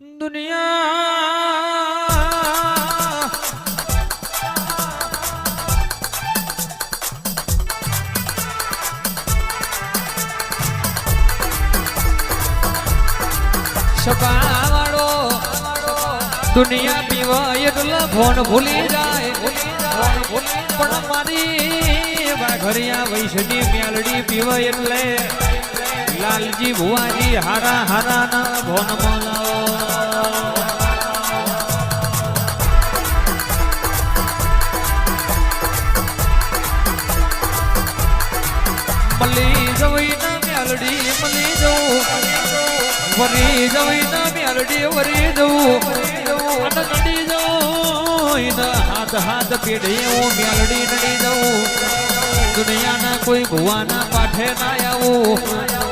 દુનિયા સપાવાળો દુનિયા પીવા એટલે ફોન ભૂલી જાય પણ મારી વાઘરિયા વૈષ્ણની મ્યાલડી પીવ એટલે. લાલજી ભુવાજી હારા હારા ના ભોન મોલાવો મલી જવી ના મ્યાલડી, મલી જવું. વરી જવી ના મ્યાલડી, વરી જવું. નડી જવું. એના હાથ હાથ પીડી હું મેલડી નડી જવું દુનિયાના કોઈ ભુવાના પાઠે ના આવું.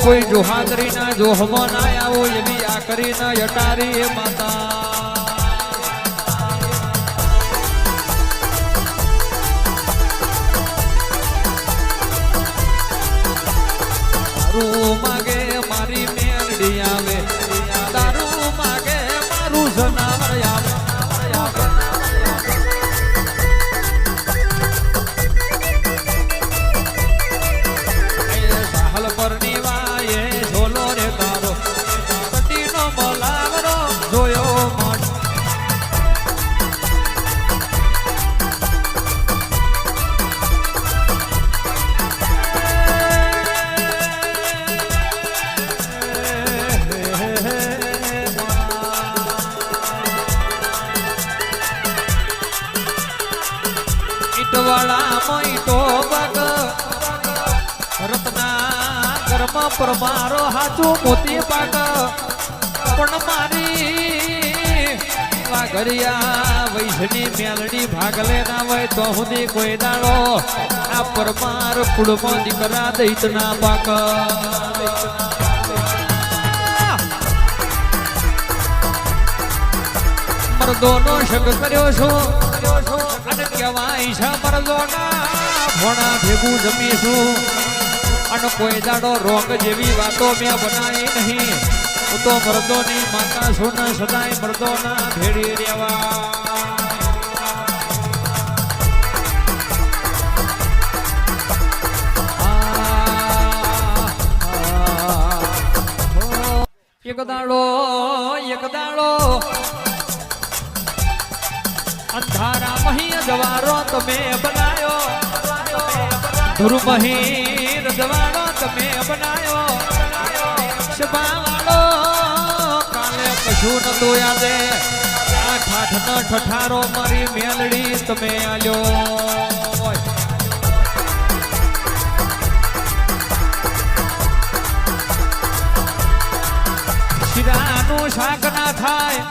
કોઈ જોહાદરી ના જોહમાં ના આવું. એવી આ કરીને યટારી માતા માગે મારી ઈટવાળા મોઈટો બગ રત્ના કર્મ પરમારો હાચું મોતી પાક. પણ મારી વાઘરિયા વૈષ્ણી મેલડી ભાગ લેના હોય તો સુધી કોઈ દાડો આ પરમાર કુળમાં દીકરા દૈતના પાક. મરદોનો શક કર્યો છું. કહેવાય છે મરદોના. ભોણા ભેગું જમીશું. અને કોઈ દાડો રોગ જેવી વાતો મેં બનાવી નહીં. હું તો મરદોની માતા છું ને સદાય મરદોના ભેડી રહેવા એક દાડો એક દાડો. અંધારા મહી જવારો તમે બનાયો. ધ્રુમહીર જવારો તમે બનાયો. શબાવાળો કાલે કશું નતું યાદે. ઠાઠ ન ઠઠારો મારી મેલડી તમે આલ્યો શિરાનું શાક ના થાય.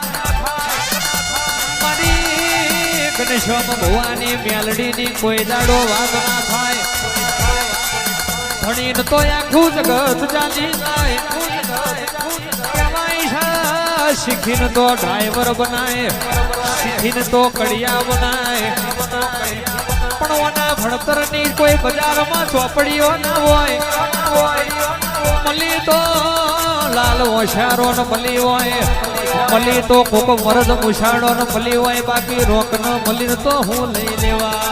મારી ઘનશ્યામ ભવાની મેલડીની કોઈ દાડો વાત ના થાય. ભણીને તો આખું જગત ચાલી જાય. શીખીને તો ડ્રાઈવર બનાય. શીખીને તો કડિયા બનાય. પણ ઓના ભણતરની કોઈ બજારમાં ચોપડીઓ ના હોય. મળી તો લાલ હોશિયારો ને મળી હોય મળી તો કોક મરદ મુશાળો ને મળી હોય, બાકી રોક ન મળી તો હું લઈ લેવા.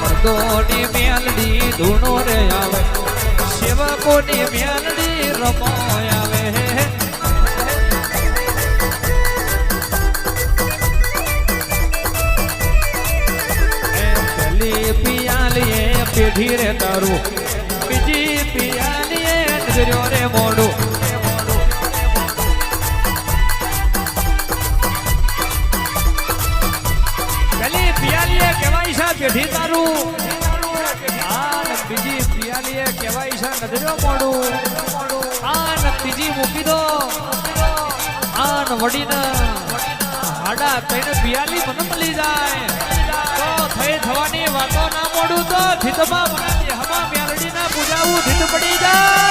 મરદોની મેલડી ધૂણો રે આવે, સેવકોની મેલડી રમો આવે. પેલી પિયાલીએ પેઢી રે તારું બીજી પિયાલીએ નજર્યો રે મોડું પેલી પિયાલીએ કહેવાય છે પેઢી તારું આ ને બીજી પિયાલીએ કહેવાય છે નજર્યો મોડું આ ને ત્રીજી મૂકી દો આ ને વડીને હાડા તઈને પિયાલી મને મળી જાય થઈ થવાની વાતો ના મોડું તો થીતમાં મને હમા મેલડી ના પૂજાવું થીત પડી જાય.